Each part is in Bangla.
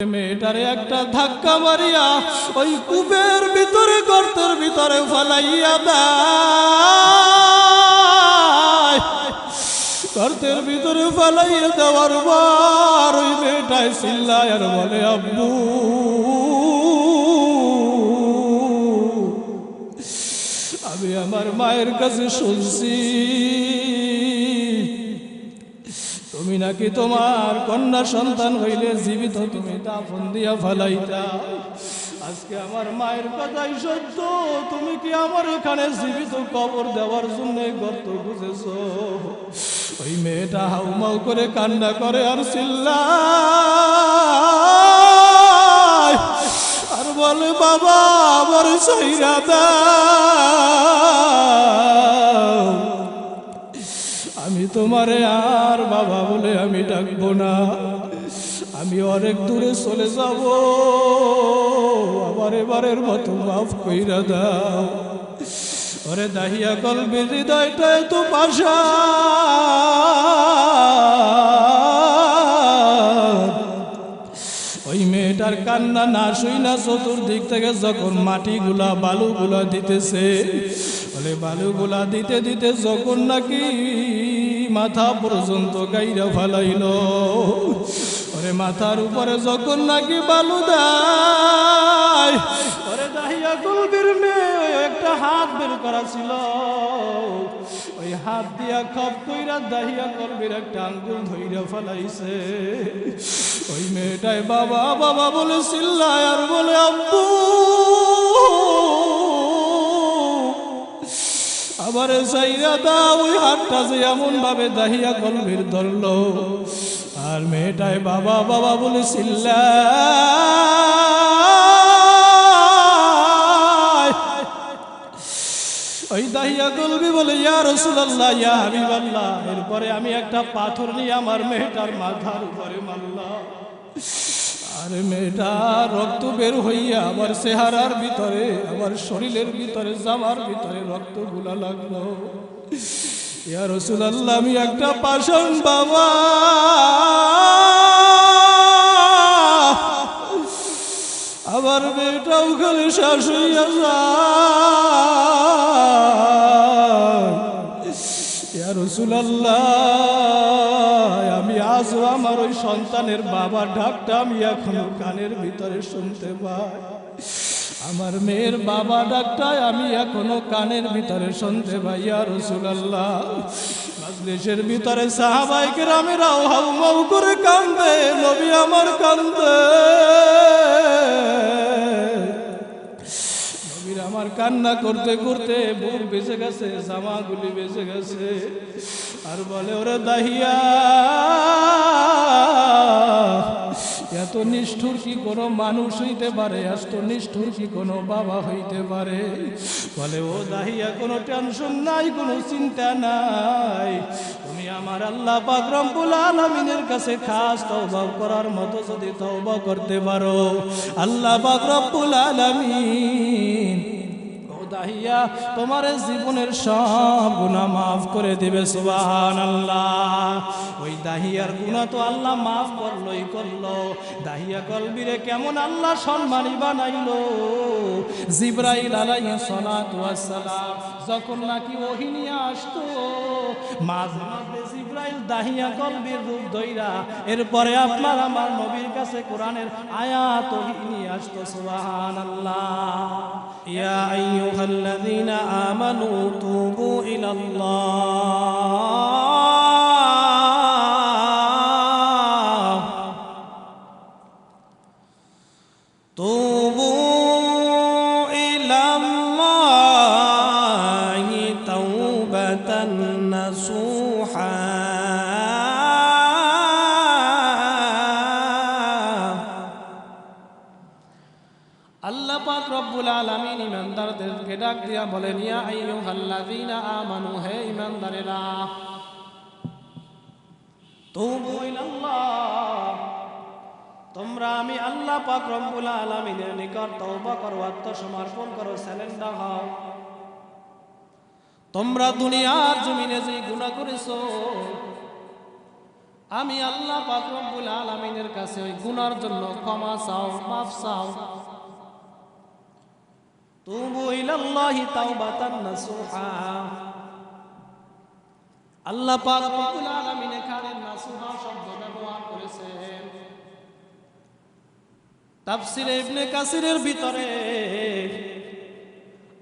মেয়েটারে একটা ধাক্কা মারিয়া ওই কূপের ভিতরে, গর্তের ভিতরে ফলাইয়া দেয়। গর্তের ভিতরে ফলাইয়া দেওয়ার পর ওই মেয়েটায় চিল্লায় আর বলে, আব্বু, আমি আমার মায়ের কাছে শুনছি। তুমি নাকি তোমার কন্যা সন্তান হইলে জীবিত, তুমি দাফন দিয়া ফালাইতা। আজকে আমার মায়ের কথাই সত্য, তুমি কি আমার এখানে জীবিত কবর দেওয়ার জন্য গর্ত বুঝেছ ওই মেয়েটা হাউমাউ করে কান্না করে আর চিল্লা আর বলে, বাবা, আমার সৈরা দাও। আমি তোমারে আর বাবা বলে আমি ডাকবো না। আমি অনেক দূরে চলে যাব। আবার এবারের মতো মাফ কইরা দাও। ওরে দাহিয়া কলবের হৃদয়টা তো পাশা। ওই মেয়েটার কান্না না শুই না চতুর্দিক থেকে যখন মাটিগুলা, বালুগুলা দিতেছে, বলে বালুগুলা দিতে দিতে যখন নাকি মাথা পর্যন্ত গাইরা ফালাইল। ওরে মাথার উপরে যখন নাকি বালু মেয়ে একটা হাত বের করা ছিল। ওই হাত দিয়া খপ কইরা দাহিয়া কলবির একটা আঙ্গুল ধইরা ফলাইছে। ওই মেয়েটাই বাবা বাবা বলে, চিল্লায় আর বলে, আব্বু। আবার সাইরা দা ওই হাতটা যে এমন ভাবে দাহিয়া কলবির ধরলো। আর মেয়েটায় বাবা বাবা বলে ওই দাহিয়া গলবি বলে, ইয়া রসুল্লাহ ইয়া হাবিবাল্লাহ। এরপরে আমি একটা পাথর নিয়ে আমার মেয়েটার মাথার উপরে মারলাম। আর মেয়েটা, রক্ত বের হইয়া আমার চেহারার ভিতরে, আমার শরীরের ভিতরে, জামার ভিতরে রক্তগুলা লাগল। ইয়া রসুল্লাহ আমি একটা পাষাণ বাবা। আবার মেয়েটাও খালি শ্বাস হইয়া যায়। রসুলাল্লাহ। আমি আজও আমার ওই সন্তানের বাবা ডাকটা আমি এখনও কানের ভিতরে শুনতে পাই। আমার মেয়ের বাবা ডাকটায় আমি এখনও কানের ভিতরে শুনতে পাই আর রসুলাল্লাহ। মাজলিসের ভিতরে সাহাবাই গ্রামেরাও হাউ মাউ করে কান্দে নবী আমার কান্দে আমার কান্না করতে করতে বুক বেঁচে গেছে, জামাগুলি বেঁচে গেছে। আর বলে, ওরা দাহিয়া, এত নিষ্ঠুর কি কোনো মানুষ হইতে পারে? এত নিষ্ঠুর কি কোনো বাবা হইতে পারে? বলে, ও দাহিয়া, কোনো টেনশন নাই, কোনো চিন্তা নাই। তুমি আমার আল্লাহ পাক রব্বুল আলামিনের কাছে খাস তওবা করার মতো যদি তওবা করতে পারো, আল্লাহ পাক রব্বুল আলামিন দাহিয়া, তোমার জীবনের সব গুনাহ মাফ করে দিবে সুবাহান আল্লাহ ওই দাহিয়ার গুনাহ তো আল্লাহ মাফ করলোই করল। দাহিয়া কলবিরে কেমন আল্লাহ সম্মানী বানাইলো। জিব্রাইল ওয়াস সালাম যখন নাকি ওহী নিয়ে আসতো, মাঝে মাঝে দাহিয়া কলবির রূপ ধইরা এরপরে আপনার আমার নবীর কাছে কোরআনের আয়াত নিয়ে আসতো, সুবহানাল্লাহ। ইয়া আইয়ুহাল্লাযীনা আমানু তুবু রব্বুল আলামিন ইমানদারদেরকে ডাক দিয়া বলেন, ইয়া আমানু, হে ইমানদারেরা, তুবু ইলাল্লাহ। তোমরা আমি আল্লাহ পাক রব্বুল আলামিনের নিকট তওবা করো, আত্মসমর্পণ করো হও। তোমরা দুনিয়ার জমিনে যে গুনাহ করেছ, আমি আল্লাহ পাক রব্বুল আলামিনের কাছে ওই গুনার জন্য ক্ষমা চাও, মাফ চাও।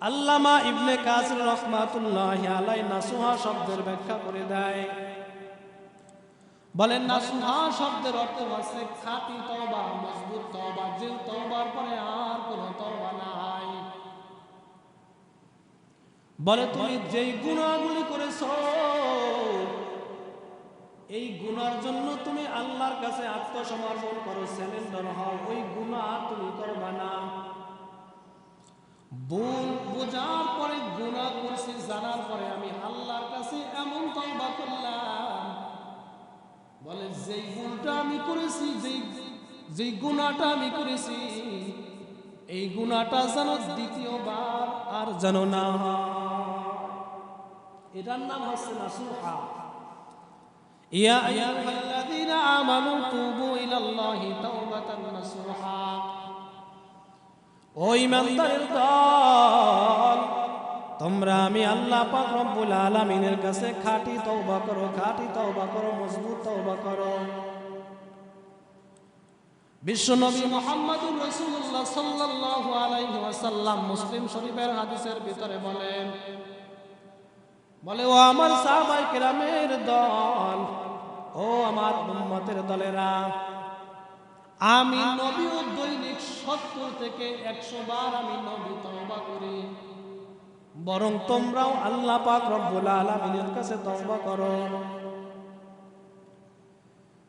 আল্লামা ইবনে কাসির রহমাতুল্লাহ আলাই নাসুহা শব্দের ব্যাখ্যা করে দেয়। বলেন, নাসুহা শব্দের অর্থ হচ্ছে খাঁটি তওবা, মজবুত তওবা। যে তওবার পরে আর কোনো তওবা নাই। বলে, তুমি যেই গুণাগুলি করেছ, এই গুনার জন্য তুমি আল্লাহর কাছে আত্মসমর্পণ করো স্যালেন্ডার হও, ওই গুণা তুমি করবা না ভুল বোঝার পরে গুনাহ করছি, জানার পরে আমি আল্লাহর কাছে এমন তওবা করলাম, বলে, যেই ভুলটা আমি করেছি, যেই যেই গুণাটা আমি করেছি, এই গুণাটা যেন দ্বিতীয়বার আর যেন না হয়। এটার নাম হচ্ছে নাসুহা। ইয়া আইয়ুহাল্লাযীনা আমানু তুবু ইলাল্লাহি তাওবাতান নাসুহা। ও দল, তোমরা আমি আল্লাহ পাক রব্বুল আলামিনের কাছে খাঁটি তওবা করো, খাঁটি তওবা করো, মজবুত তওবা করো। বিশ্বনবী মুহাম্মদুর রাসূলুল্লাহ সাল্লাল্লাহু আলাইহি ওয়াসাল্লাম মুসলিম শরীফের হাদিসের ভিতরে বলেন বলে, ও আমার সাহাবাই কেরামের দল, ও আমার উম্মতের দলেরা, আমি নবী ও দৈনিক সত্তর থেকে একশো বার আমি নবী তওবা করি। বরং তোমরাও আল্লাহ পাক রব্বুল আলামিনের কাছে তওবা করো।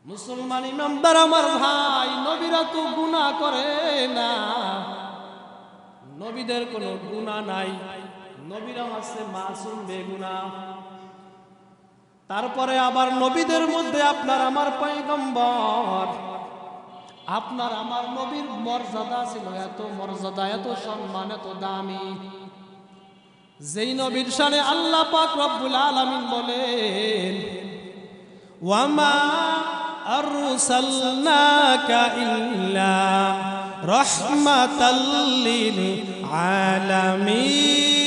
মুসলমান ইমামদার আমার ভাই, নবীরা তো গুনাহ করে না। নবীদের কোনো গুনাহ নাই। নবীরা আছে, মাসুম, বেগুনা। তারপরে আবার নবীদের মধ্যে আপনার আমার পয়গম্বর। আপনার আমার নবীর মর্যাদা ছিল এত মর্যাদা, এত সম্মান, এত দামি। যেই নবীর সানে আল্লাহ পাক রব্বুল আলামিন বলেন, ওয়ামা আরসালনাকা ইল্লা রাহমাতাল লিল আলামিন।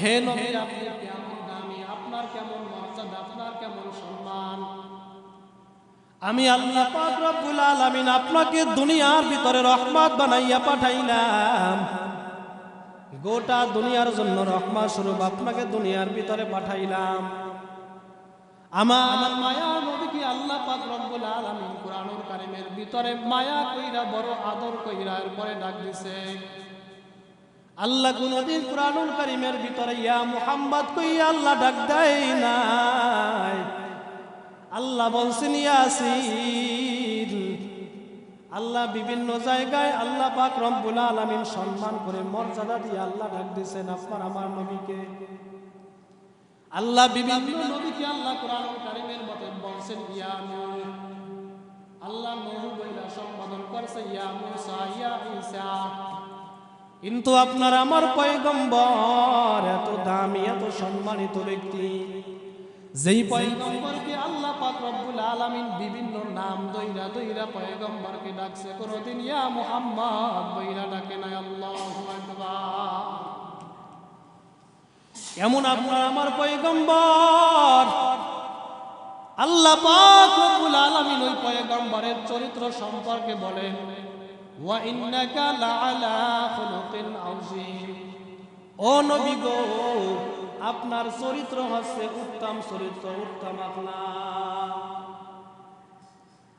হে নবী আপনি কেমন দামি আপনার কেমন মর্যাদা আপনার কেমন সম্মান? আমি আল্লাহ পাক রব্বুল আলামিন আপনাকে দুনিয়ার ভিতরে রহমত বানাইয়া পাঠাইলাম। গোটা দুনিয়ার জন্য রহমত স্বরূপ আপনাকে দুনিয়ার ভিতরে পাঠাইলাম। আমার মায়া নবীকে আল্লাহ পাক রব্বুল আলামিন কুরআনুল কারীমের ভিতরে মায়া কইরা বড় আদর কইরা এরপরে ডাক দিছে। আল্লাহ কোনদিন কুরআনুল কারীমের ভিতরে, ইয়া মুহাম্মদ কইয়া আল্লাহ ডাক দেয় নাই? আল্লাহ বলছেন ইয়াসিন আল্লাহ বিভিন্ন জায়গায় আল্লাহ পাক রব্বুল আলামিন সম্মান করে মর্যাদা দিয়ে আল্লাহ ডাক দিয়েছেন, আপনার আমার নবীকে। আল্লাহ বিভিন্ন নবীকে আল্লাহ কোরআন কারিমের মতে বলছেন, ইয়া আল্লাহ নূহ বইলা সম্বোধন করছে, ইয়া মুসা, ইয়া ঈসা। কিন্তু আপনার আমার পয়গম্বর এত দামি, এত সম্মানিত ব্যক্তি। যেই পয়গম্বরকে আল্লাহ পাক রব্বুল আলামিন বিভিন্ন নাম দইরা দইরা পয়গম্বরকে ডাকছে, কোনদিন ইয়া মুহাম্মদ বইরা ডাকে না আল্লাহু আকবার। এমন আপনার আমার পয়গম্বর। আল্লাহ পাক রব্বুল আলামিন ওই পয়গম্বরের চরিত্র সম্পর্কে বলেন। ইন্নাকা লাআলা খুলুকিন আযীম। ও নবী গো, আপনার চরিত্র হচ্ছে উত্তম চরিত্র, উত্তম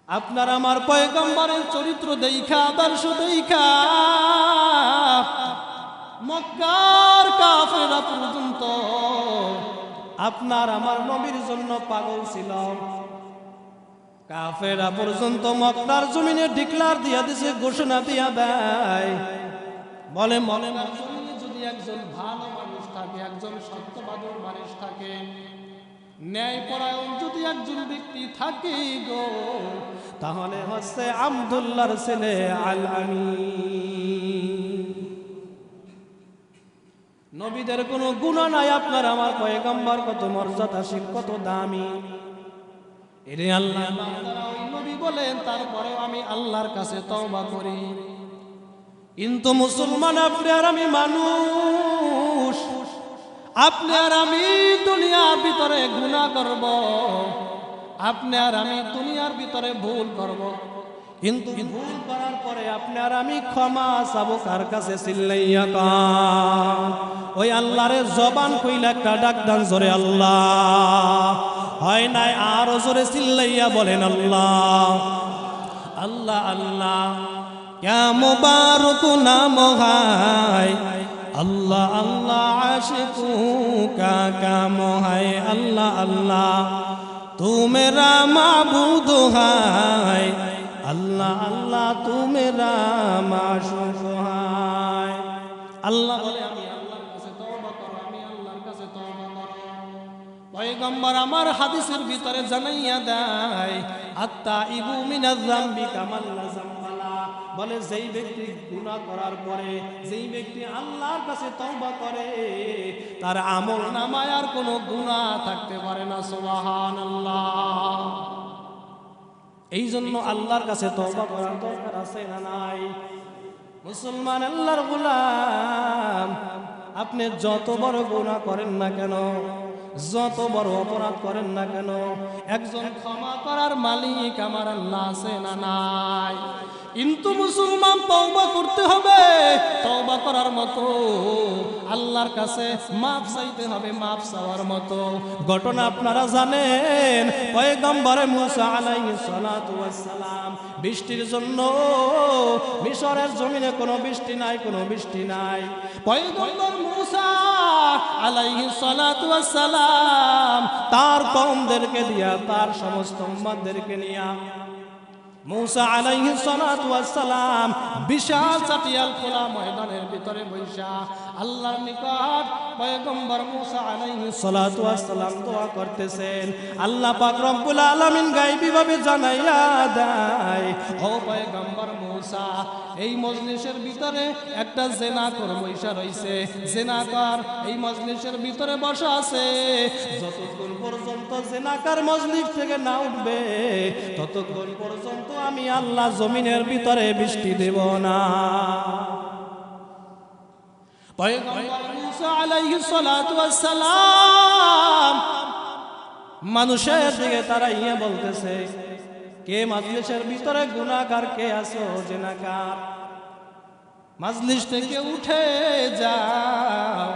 আপনার আমার পয়গম্বরের চরিত্র দেখা, আদর্শ দেখা। মক্কার কাফেরা পর্যন্ত আপনার আমার নবীর জন্য পাগল ছিল। কাফেরা পর্যন্ত মক্কার জমিনে ডিক্লার দিয়া দিছে, ঘোষণা দিয়া দেয়। বলে মনে যদি একজন ভালো মানুষ থাকে, একজন সত্যবাদী মানুষ থাকে ন্যায় পরায়ণ যদি একজন ব্যক্তি থাকে গো, তাহলে হচ্ছে আব্দুল্লাহর ছেলে আল নবীদের কোনো গুণা নাই, আপনার আমার পয়গম্বর কত মর্যাদাশীল কত দামি। এরে আল্লাহ। নবী বলেন তারপরেও আমি আল্লাহর কাছে তওবা করি। কিন্তু মুসলমান, আপনি আর আমি মানুষ। আপনি আর আমি দুনিয়ার ভিতরে গুনাহ করব। আপনি আর আমি দুনিয়ার ভিতরে ভুল করব। কিন্তু ভুল করার পরে আপনি আর আমি ক্ষমা চাবো কার কাছে? চিল্লাইয়া ওই আল্লাহরে জবান কইলা একটা ডাক দান জোরে আল্লাহ। হয় নাই আর জোরে চিল্লাইয়া বলেন আল্লাহ। আল্লাহ আল্লাহ ক্যা মোবারক আল্লাহ আল্লাহ, আশিকু কাম হাই আল্লাহ আল্লাহ, তুমেরা মা মাবুদ আল্লাহ আল্লাহ, তুমেরা মা সুহায় আল্লাহ পয়গম্বর আমার হাদিসের ভিতরে জানাইয়া দেয় আত্মা ইবু মিনাজ জামবি কামাল্লা জামবালা। বলে, যেই ব্যক্তি গুণা করার পরে, যেই ব্যক্তি আল্লাহর কাছে তওবা করে, তার আমল নামায় আর কোনো গুণা থাকতে পারে না। সুবহানাল্লাহ। এই জন্য আল্লাহর কাছে তওবা করার দরকার আছে না নাই? মুসলমান আল্লাহর গোলাম, আপনি যত বড় গুনাহ করেন না কেন? যত বড় অপরাধ করেন না কেন? একজন ক্ষমা করার মালিক আমার আল্লাহ আছে না নাই? কিন্তু মুসলমান তওবা করতে হবে। তওবা করার মতো আল্লাহর কাছে মাপ চাইতে হবে, মাপ চাওয়ার মতো। ঘটনা আপনারা জানেন, পয়গম্বরে মুসা আলাইহিস সালাতু ওয়াস সালাম বৃষ্টির জন্য মিশরের জমিনে কোনো বৃষ্টি নাই, কোনো বৃষ্টি নাই। পয়গম্বর মুসা আলাইহিস সালাতু ওয়াস সালাম তার কওমদেরকে দিয়া, তার সমস্ত উম্মতদেরকে নিয়া মৌসা আলাইহি সালাম বিশাল চাটিয়াল খোলা ময়দানের ভিতরে বৈশা আল্লাহর নিকট পয়গম্বর মৌসা আলাইহি সালাম দোয়া করতেছেন। আল্লাহ পাক রব্বুল আলামিন গায়বীভাবে জানাইয়া দেয়, ও পয়গম্বর মৌসা এই মজলিসের ভিতরে একটা জেনাকর বৈশা রইছে। জেনাকার এই মজলিসের ভিতরে বসা আছে। যতক্ষণ পর্যন্ত জেনাকার মজলিস থেকে না উঠবে, ততক্ষণ পর্যন্ত আমি আল্লাহ জমিনের ভিতরে বৃষ্টি দেব না। মানুষের দিকে তারা ইয়ে বলতেছে কে মাজলিসের ভিতরে গুনাহগার, কে আছো জেনাকার মাজলিস থেকে উঠে যাও।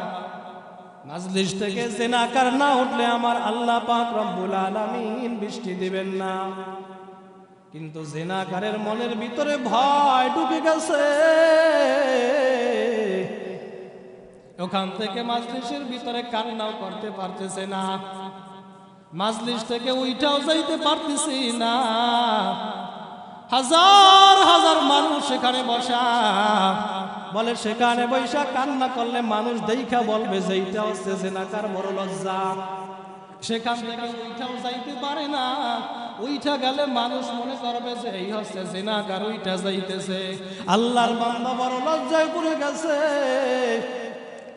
মাজলিস থেকে জেনাকার না উঠলে আমার আল্লাহ পাক রব্বুল আলামিন বৃষ্টি দিবেন না। কিন্তু জেনাকারের মনের ভিতরে ভয় ঢুকে গেছে। ওখান থেকে মাজলিসের ভিতরে কান্নাও করতে পারতেছে না। মাজলিস থেকে উইটাও যাইতে পারতেছি না। হাজার হাজার মানুষ সেখানে বসা। বলে, সেখানে বৈশা কান্না করলে মানুষ দেখা বলবে যে এইটা হচ্ছে জেনাকার বড় লজ্জা সেখান থেকে উইঠাও যাইতে পারে না। উইঠা গেলে মানুষ মনে করবে যে এই হচ্ছে জেনাকার উইঠা যাইতেছে। আল্লাহর বান্দা বড় লজ্জায় পড়ে গেছে।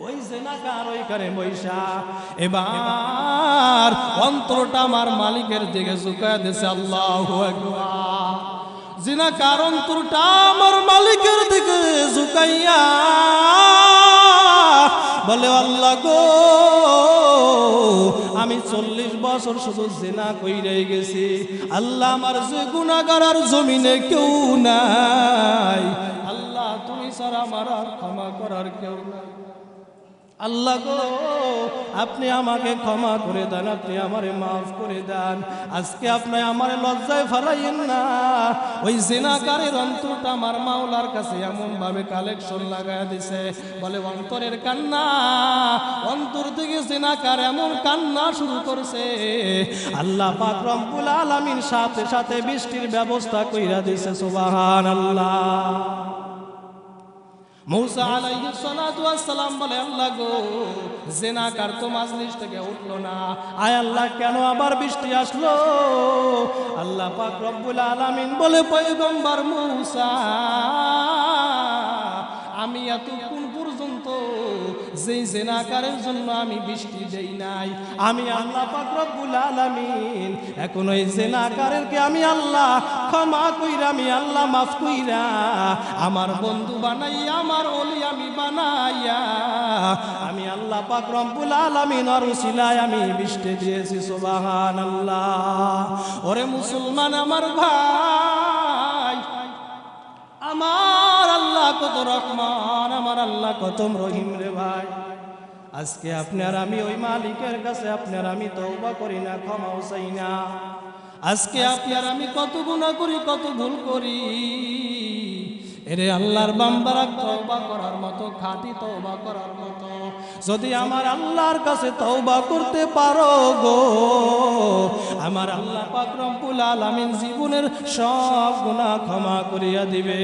ওই জেনাকার, ওইখানে বৈশা। এবার অন্তরটা আমার মালিকের দিকে ঝুঁকা দিছে, আল্লাহ জিনাকার অন্তরটা আমার মালিকের দিকে ঝুঁকাইয়া বলে, আল্লাহ গো, আমি চল্লিশ বছর শুধু জেনা কইরে গেছি। আল্লাহ আমার যে গুণাগার জমিনে কেউ নাই। আল্লাহ, তুমি ছাড়া আমার আর ক্ষমা করার কেউ নাই। আল্লাহ গো, আপনি আমাকে ক্ষমা করে দেন, আপনি আমারে মাফ করে দেন। আজকে আপনি আমার লজ্জায় ফেলাইয়েন না। ওই জেনাকারের অন্তরটা আমার মাওলার কাছে এমন ভাবে কালেকশন লাগায় দিছে। বলে, অন্তরের কান্না, অন্তর থেকে জেনাকার এমন কান্না শুরু করছে। আল্লাহ পাক রব্বুল আলামিন সাথে সাথে বৃষ্টির ব্যবস্থা কইরা দিছে, সুবহানাল্লাহ। মৌসা আলাইহিস সালাম বলে, আল্লাহ গো, জেনাকার তো মাজলিস থেকে উঠল না। আয় আল্লাহ, কেন আবার বৃষ্টি আসলো? আল্লাহ পাক রব্বুল আলামিন বলে, পয়গম্বর মৌসা, আমি এত পর্যন্ত যেই জেনাকারের জন্য আমি বৃষ্টি দেই নাই। আমি আল্লাহ পাক রব্বুল আলামিন। এখন ওই জেনাকারেরকে আমি আল্লাহ ক্ষমা কইরা, আমি আল্লাহ মাফ কইরা আমার বন্ধু বানাইয়া, আমার ওলি আমি বানাইয়া, আমি আল্লাহ পাক রব্বুল আলামিন আর উসিলায় আমি বৃষ্টি দিয়েছি, সুবহানাল্লাহ। ওরে মুসলমান আমার ভাই। আমার আল্লাহ কত রহমান, আমার আল্লাহ কত রহিম রে ভাই। আজকে আপনার আমি ওই মালিকের কাছে আপনার আমি তওবা করি না, ক্ষমাও চাই না। আজকে আপনার আমি কত গুণা করি, কত ভুল করি। এরে আল্লাহর বাম্বারা তৌবা করার মতো, খাঁটি তৌবা করার মতো। যদি আমার আল্লাহর কাছে তওবা করতে পারো গো, আমার আল্লাহ পাক রব্বুল আলামিন জীবনের সব গুনাহ ক্ষমা করিয়া দিবে।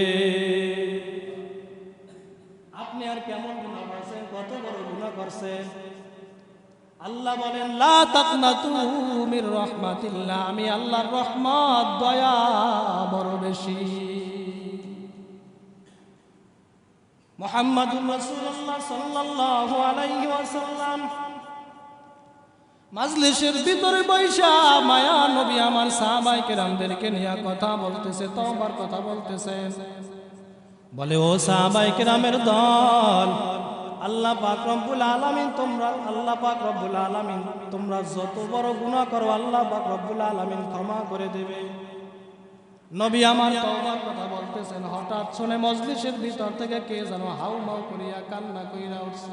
আপনি আর কেমন গুনাহ করছেন? কত বড় গুনাহ করছেন? আল্লাহ বলেন, লা মির রাহমাতিল্লাহ। আমি আল্লাহর রহমত দয়া বড় বেশি। মোহাম্মদুর রাসূলুল্লাহ সাল্লাল্লাহু আলাইহি ওয়াসাল্লাম। মাজলিসের ভিতরে বৈশা মায়া নবী আমার সাহাবাই কেরামদেরকে নিয়ে কথা বলতেছে, তওবার কথা বলতেছেন বলে, ও সাহাবাই কেরামের দল, আল্লাহ পাক রব্বুল আলামিন তোমরা, আল্লাহ পাক রব্বুল আলামিন তোমরা যত বড় গুনাহ করো, আল্লাহ পাক রব্বুল আলামিন ক্ষমা করে দেবে। নবী আমার তওবার কথা বলতেছেন, হঠাৎ শুনে মজলিসের ভিতর থেকে কে যেন হাউ মাউ করিয়া কান্না কইরা উঠছে।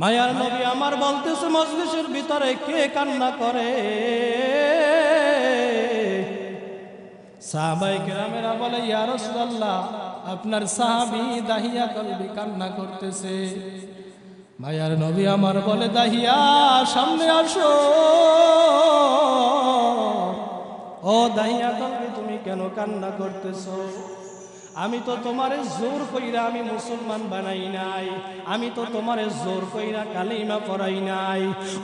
মায়ার নবী আমার বলতেছে, মজলিসের ভিতরে কে কান্না করে? সাহাবাই কেরামেরা বলে, ইয়া রাসূলুল্লাহ, আপনার সাহাবী দাহিয়া কলবি কান্না করতেছে। মায়ার নবী আমার বলে, দাহিয়া, সামনে আসো। ও দাহিয়া কলবি তুমি কেন কান্না করতেছ? আমি তো তোমারে জোর কইরা আমি মুসলমান বানাই নাই। আমি তো তোমারে জোর কইরা কালিমা পড়াই নাই।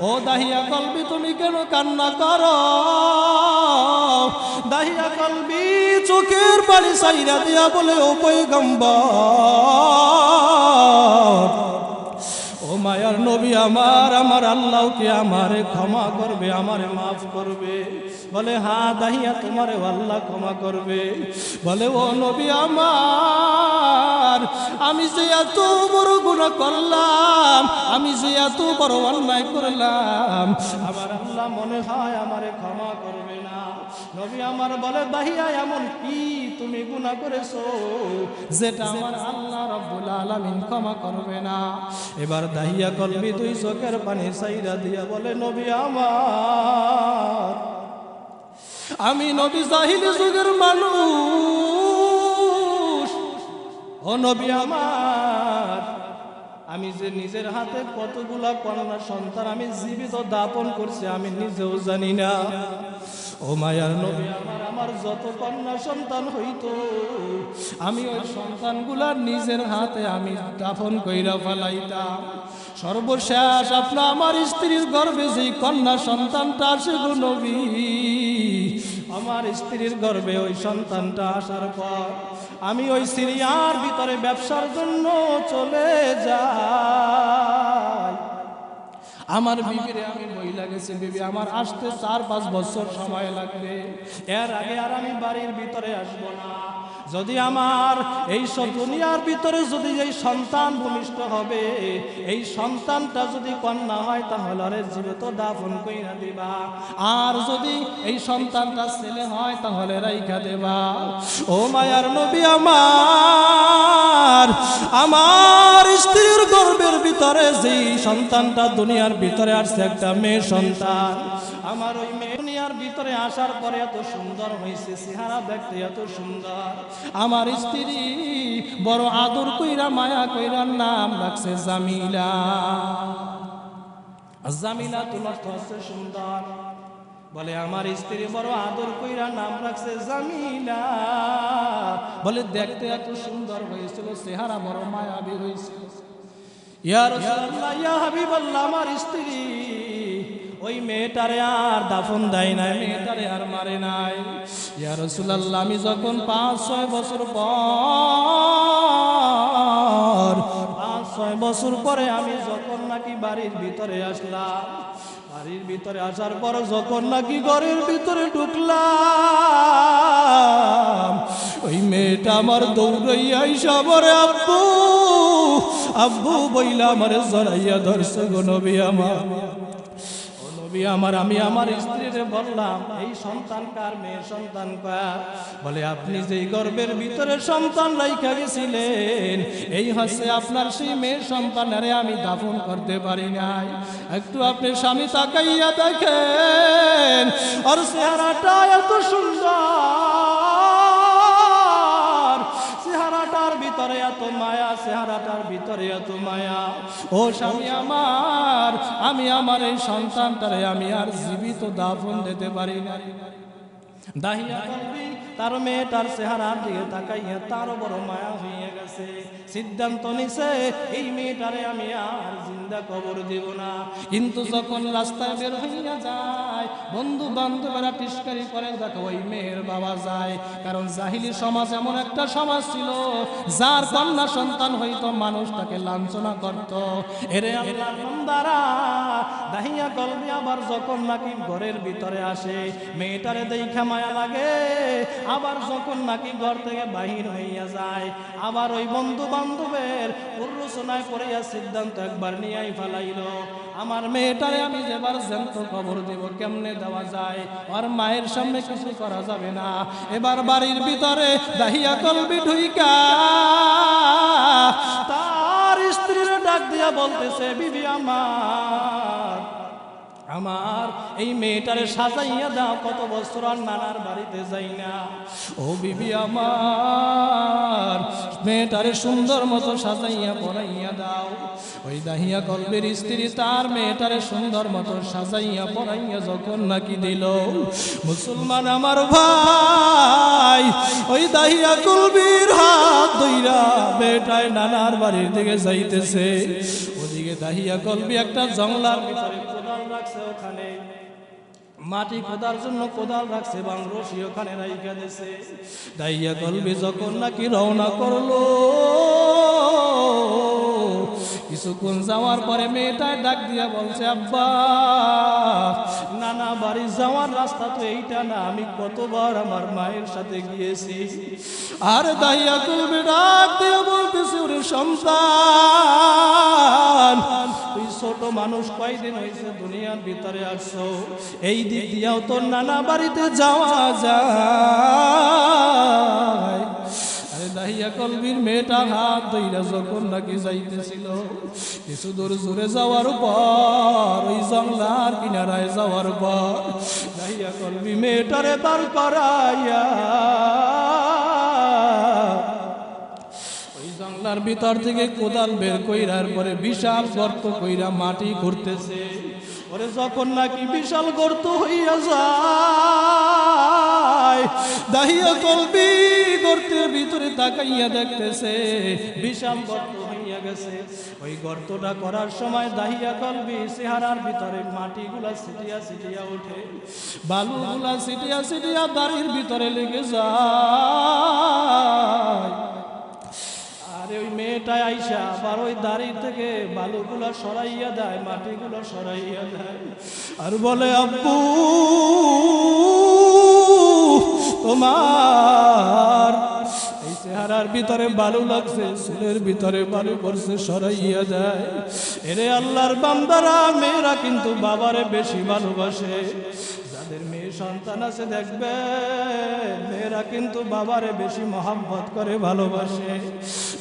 ও দাহিয়া কলবি তুমি কেন কান্না করো? দাহিয়া কলবি চোখের পানি সাইরা দিয়া বলে, ও পয়গম্বর, ও মায়ার নবী আমার আমার আল্লাহকে আমারে ক্ষমা করবে, আমারে মাফ করবে। বলে, হা দাহিয়া, তোমারে আল্লাহ ক্ষমা করবে। বলে, ও নবী আমার, আমি যে এত বড় গুণ করলাম, আমি যে এত বড় অন্যায় করলাম, আমার আল্লাহ মনে হয় আমারে ক্ষমা করবে না। নবী আমার বলে, দাহিয়া, এমন কি তুমি গুনাহ করেছ যেটা আমার আল্লাহ রাব্বুল আলামিন ক্ষমা করবে না? এবার দাহিয়া কলবি দুই চোখের পানি সাইরা দিয়া বলে, নবী আমার আমি নবী জাহিলি যুগের মানুষ। ও নবী আমার, আমি যে নিজের হাতে কতগুলা কন্যা সন্তান আমি জীবিত দাপন করছি, আমি নিজেও জানি না। ও মায়ার নবী আমার আমার যত কন্যা সন্তান হইতো, আমি ওই সন্তানগুলা নিজের হাতে আমি দাফন কইরা ফেলাইতাম। সর্বশেষ আপনার আমার স্ত্রীর গর্ভে যেই কন্যা সন্তানটা গো নবী আমার স্ত্রীর গর্বে ওই সন্তানটা আসার পর আমি ওই সিরিয়ার ভিতরে ব্যবসার জন্য চলে যাই। আমার বিবিরে আমি বই লাগেছে, বিবি আমার আসতে চার পাঁচ বছর সময় লাগবে। এর আগে আর আমি বাড়ির ভিতরে আসব না। যদি আমার এই দুনিয়ার ভিতরে যদি এই সন্তান ভূমিষ্ঠ হবে, এই সন্তানটা যদি কন্যা হয়, তাহলে আরে জীবিত দাফন কইরা দিবা। আর যদি এই সন্তানটা ছেলে হয়, তাহলে রাইখা দেবা। ও মায়ার নবী আমার। আমার স্ত্রীর গর্ভের ভিতরে যেই সন্তানটা দুনিয়ার ভিতরে আসছে, একটা মেয়ে সন্তান। আমার ওই মেয়ে দুনিয়ার ভিতরে আসার পরে এত সুন্দর হয়েছে, চেহারা দেখতে এত সুন্দর। আমার স্ত্রী বড় আদর কইরা, মায়া কইরার নাম রাখছে জামিলা। জামিলা অর্থ হচ্ছে সুন্দর। বলে, আমার স্ত্রী বড় আদর কইরা নাম রাখছে জামিলা। বলে, দেখতে এত সুন্দর হয়েছিল, চেহারা বড় মায়াবী হয়েছিল ইয়া ইয়া হাবিবাল্লাহ, আমার স্ত্রী, ওই মেয়েটারে আর দাফন দেয় নাই, মেয়েটারে আর মারে নাই। ইয়া রাসূলুল্লাহ, আমি যখন পাঁচ, ছয় বছর পর, পাঁচ, ছয় বছর পরে আমি যখন নাকি বাড়ির ভিতরে আসলাম বাড়ির ভিতরে আসার পর যখন নাকি ঘরের ভিতরে ঢুকলাম, ওই মেয়েটা আমার দৌড়াইয়া সবরে আব্বু আব্বু বইলা আমার জড়াইয়া ধরছে গো নবী আমার। নবী আমার, আমি আমার স্ত্রীরে বললাম, এই সন্তান কার মেয়ে সন্তান কার? বলে, আপনি যেই গর্বের ভিতরে সন্তান রাইখা গেছিলেন, এই হচ্ছে আপনার সেই মেয়ের সন্তানারে আমি দাফন করতে পারি নাই। একটু আপনি স্বামী তাকাইয়া দেখেন আর চেহারাটা এত সুন্দর। ভিতরে এত মায়া, চেহারাটার ভিতরে এত মায়া। ও স্বামী আমার, আমি আমার এই সন্তানটারে আমি আর জীবিত দাফন দিতে পারি না। দাহিয়া কলবি, তার মেয়েটার চেহারার দিকে তাকাইয়া তারও বড় মায়া হয়ে গেছে। সিদ্ধান্ত নিছে, এই মেয়েটারে আমি আর জিন্দা কবর দিব না। কিন্তু যখন রাস্তায় বের হইয়া যায় বন্ধু বান্ধবেরা টিস্কারি করে, দেখো ওই মেয়ের বাবা যায়। কারণ জাহিলি সমাজ এমন একটা সমাজ ছিল, যার কন্যা সন্তান হইতো, মানুষ তাকে লাঞ্ছনা করত। এরে আল্লাহর বান্দারা দাহিয়া কলবি আবার যখন নাকি ঘরের ভিতরে আসে, মেয়েটারে দেখা মায়া লাগে। আবার যখন নাকি ঘর থেকে বাহির হইয়া যায়, আবার ওই বন্ধু বান্ধবের প্ররোচনায় পড়িয়া সিদ্ধান্ত একবার নিয়াই ফেলাইল। আমার মেয়েটারে আমি যেবার জ্যান্ত খবর দেব কেমনে দেওয়া যায়? আর মায়ের সামনে কিছু করা যাবে না। এবার বাড়ির ভিতরে দাহিয়া কলবি ঢুইকা। তার স্ত্রীর ডাক দিয়া বলতেছে, বিবি আমার আমার এই মেয়েটারে সাজাইয়া দাও, কত বছর আর নানার বাড়িতে যাই না। ও বিবি আমার, মেয়েটারে সুন্দর মতো সাজাইয়া পড়াইয়া দাও। ওই দাহিয়া কলবের স্ত্রী তার মেয়েটারে সুন্দর মতো সাজাইয়া পড়াইয়া যখন নাকি দিল, মুসলমান আমার ভাই, ওই দাহিয়া কলবির হাত ধইরা বেটায় নানার বাড়ির দিকে যাইতেছে। ওদিকে দাহিয়া কলবি একটা জঙ্গলার ভিতরে কোদাল রাখছে ওখানে মাটি খোদার জন্য কোদাল রাখছে এবং রশি ওখানে রাইখা দিছে। দাইয়া কলবি যখন নাকি রওনা করল কিছুক্ষণ যাওয়ার পরে মেয়েটা ডাক দিয়া বলছে, আব্বা, নানা বাড়ি যাওয়ার রাস্তা তো এইটা না, আমি কতবার আমার মায়ের সাথে গিয়েছি। আর দাইয়া কলবি ডাক দিয়া বলতেছে, ওরে সন্তান ছোট মানুষ, কয়দিন হয়েছে দুনিয়ার ভিতরে আসছো? এই দিক দিয়েও তোর নানা বাড়িতে যাওয়া যায়। দাহিয়া কলবির মেয়েটা হাত ধইরা যখন নাকি যাইতেছিল কিছু দূর জুড়ে যাওয়ার পর, ওই জংলার কিনারায় যাওয়ার পর, দাহিয়া কলবি মেয়েটারে দাঁড় করাইয়া জংলার ভিতর থেকে কোদাল বের কইরার পরে বিশাল গর্ত কইরা মাটি ঘুরতেছে ওরে যখন নাকি বিশাল গর্ত হইয়া যায়, দাহিয়া কলবি গর্তের ভিতরে তাকাইয়া দেখতেছে, বিশাল গর্ত হইয়া গেছে। ওই গর্তটা করার সময় দাহিয়া কলবি চেহারার ভিতরে মাটিগুলা ছিটিয়া ছিটিয়া ওঠে, বালুগুলা ছিটিয়া ছিটিয়া বাড়ির ভিতরে লেগে যায়। ওই মেয়েটা আইসা আবার ওই দাড়ি থেকে বালুগুলো সরাইয়া দেয়, মাটিগুলো সরাইয়া দেয়। আর বলে, আব্বু, তোমার এই চেহারার ভিতরে বালু লাগছে, চুলের ভিতরে বালু করছে সরাইয়া দেয়। এরে আল্লাহর বান্দারা, মেয়েরা কিন্তু বাবারে বেশি ভালোবাসে। সন্তান আছে, দেখবে মেয়েরা কিন্তু বাবারে বেশি মহাব্বত করে, ভালোবাসে।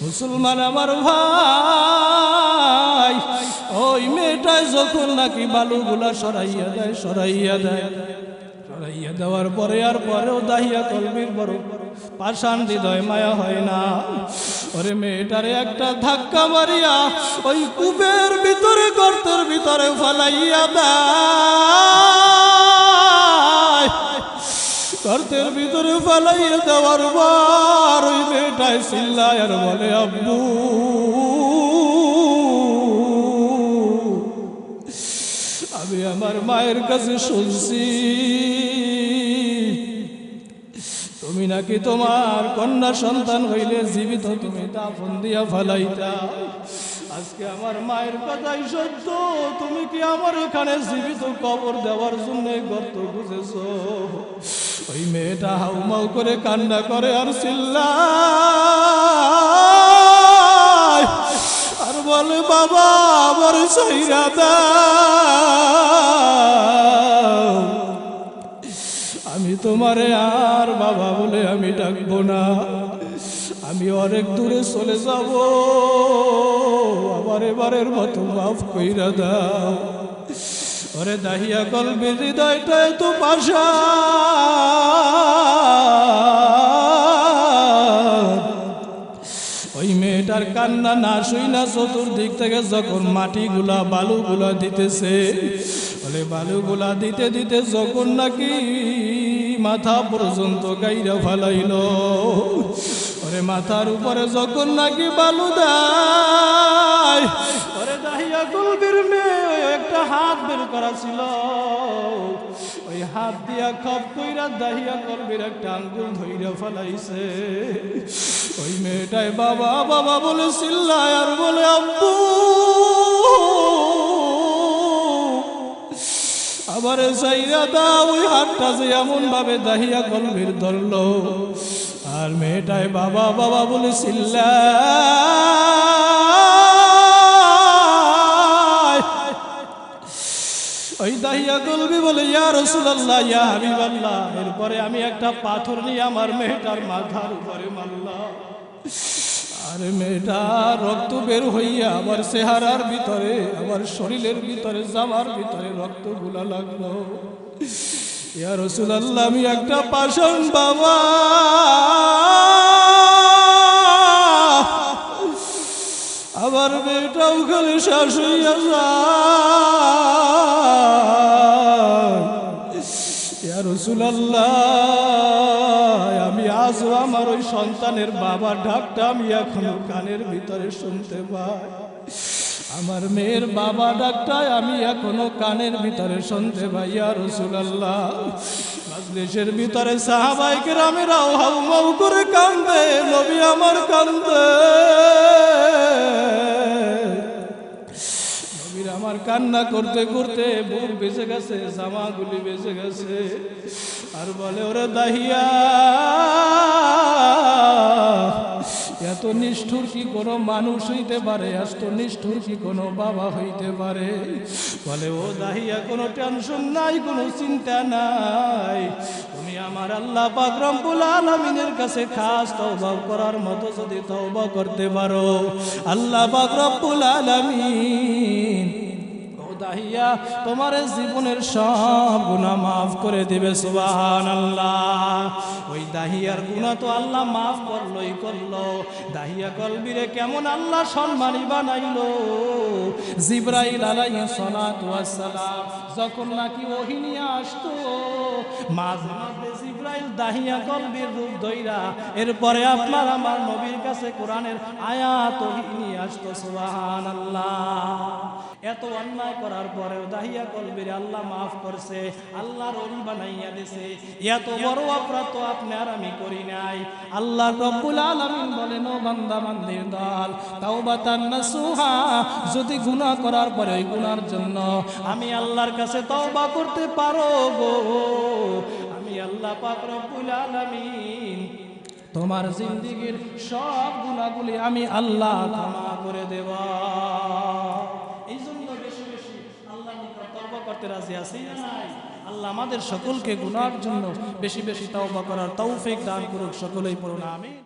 মুসলমান আমার ভাই, ওই মেয়েটায় যখন নাকি বালুগুলা সরাইয়া দেয় সরাইয়া দেয়। সরাইয়া দেওয়ার পরে আর পরেও দাহিয়া কলবির বড় পাষাণ হৃদয় মায়া হয় না। ওরে মেয়েটারে একটা ধাক্কা মারিয়া ওই কূপের ভিতরে, গর্তের ভিতরে ফালাইয়া দেয়। গর্তের ভিতরে ফালাইয়া দেওয়ার পর ওই মেয়েটায় চিল্লায় আর বলে, আব্বু, আমি আমার মায়ের কাছে শুনছি। তুমি নাকি তোমার কন্যা সন্তান হইলে জীবিত তুমি দাফন দিয়া ফালাইতা। আজকে আমার মায়ের কথাই সত্য, তুমি কি আমার এখানে জীবিত কবর দেওয়ার জন্য গর্ত বুঝেছ ওই মেয়েটা হাউমাউ করে কান্না করে আর চিল্লা আর বলে, বাবা আমার সৈরা আমি তোমারে আর বাবা বলে আমি ডাকবো না। আমি অনেক দূরে চলে যাব। আবার এবারের মতো মাফ কইরা দাও। ওরে দাহিয়া কলবের হৃদয়টা এত পাশা। ওই মেয়েটার কান্না না শুই না চতুর্দিক থেকে যখন মাটিগুলা বালুগুলা দিতেছে, বলে বালুগুলা দিতে দিতে যখন নাকি মাথা পর্যন্ত গাইরা ফালাইল। ওরে মাথার উপরে যখন নাকি বালু দেয় হাত বের করা ছিল। ওই হাত দিয়া খপ কইরা দাহিয়া কলবির একটা আঙ্গুল ধইরা ফেলাইছে। ওই মেয়েটাই বাবা বাবা বলে চিল্লায় আর বলে, আব্বু! আবার সাইরা দা ওই হাতটা যে এমন ভাবে দাহিয়া কলবির ধরল। আর মেয়েটাই বাবা বাবা বলে চিল্লায়। দাহিয়া বলে, ইয়া রসুল্লাহ ইয়া হাবিবাল্লাহ। এরপরে আমি একটা পাথর নিয়ে আমার মেয়েটার মাথার উপরে মারলাম। আরে মেয়েটা, রক্ত বের হইয়া আমার চেহারার ভিতরে, আমার শরীরের ভিতরে, জামার ভিতরে রক্তগুলা লাগল। ইয়া রসুল্লাহ আমি একটা পাষণ বাবা। আবার মেয়েটা ওখানে শ্বাস হইয়া যায় রসুলাল্লাহ, আমি আজও আমার ওই সন্তানের বাবা ডাকটা আমি এখনও কানের ভিতরে শুনতে পাই। আমার মেয়ের বাবা ডাকটাই আমি এখনও কানের ভিতরে শুনতে পাই। আর রসুলাল্লাহ, মাজলিসের ভিতরে সাহাবাই গ্রামেরাও হাউ মাউ করে কান্দে, নবী আমার কান্দে। আমার কান্না করতে করতে বুক বেঁচে গেছে, জামাগুলি বেঁচে গেছে। আর বলে, ওরে দাহিয়া, এত নিষ্ঠুর কি কোনো মানুষ হইতে পারে? এত নিষ্ঠুর কি কোনো বাবা হইতে পারে? বলে, ও দাহিয়া, কোনো টেনশন নাই, কোনো চিন্তা নাই। তুমি আমার আল্লাহ পাক রব্বুল আলামিনের কাছে খাস তওবা করার মতো যদি তওবা করতে পারো, আল্লাহ পাক রব্বুল আলামিন দাহিয়া, তোমার জীবনের সব গুনাহ মাফ করে দিবে সুবাহান আল্লাহ ওই দাহিয়ার গুনাহ তো আল্লাহ মাফ করলোই করল। দাহিয়া কলবিরে কেমন আল্লাহ সম্মানী বানাইলো। জিব্রাইল আলাইহিস সালাতু ওয়াস সালাম যখন নাকি ওহী নিয়ে আসতো, মাঝে মাঝে জিব্রাইল দাহিয়া কলবির রূপ ধইরা এরপরে আপনার আমার নবীর কাছে কোরআনের আয়াত ওহী নিয়ে আসতো, সুবহানাল্লাহ। এত অন্যায় করার পরেও দাহিয়া কলবিরে আল্লাহ মাফ করছে, আল্লাহ রবি বানাইয়া দিছে। এত বড় অপরাধ তো আপনি আর আমি করি নাই। আল্লাহ রব্বুল আলামিন বলেন, ও বান্দা, বান্দির দল, তাওবাতান নাসুহা, যদি গুনাহ করার পরে ওই গুনার জন্য আমি আল্লাহর কাছে তওবা করতে পারো গো। আমি আল্লাহ পাক রব্বুল আলামিন তোমার জিন্দিগির সব গুণাগুলি আমি আল্লাহ ক্ষমা করে দেব এই জন্য বেশি বেশি আল্লাহ নিকট তওবা করতে রাজি আছি? আল্লাহ আমাদের সকলকে গুনার জন্য বেশি বেশি তাওবা করার তৌফিক দান করুক, সকলেই পড়ুন, আমিন।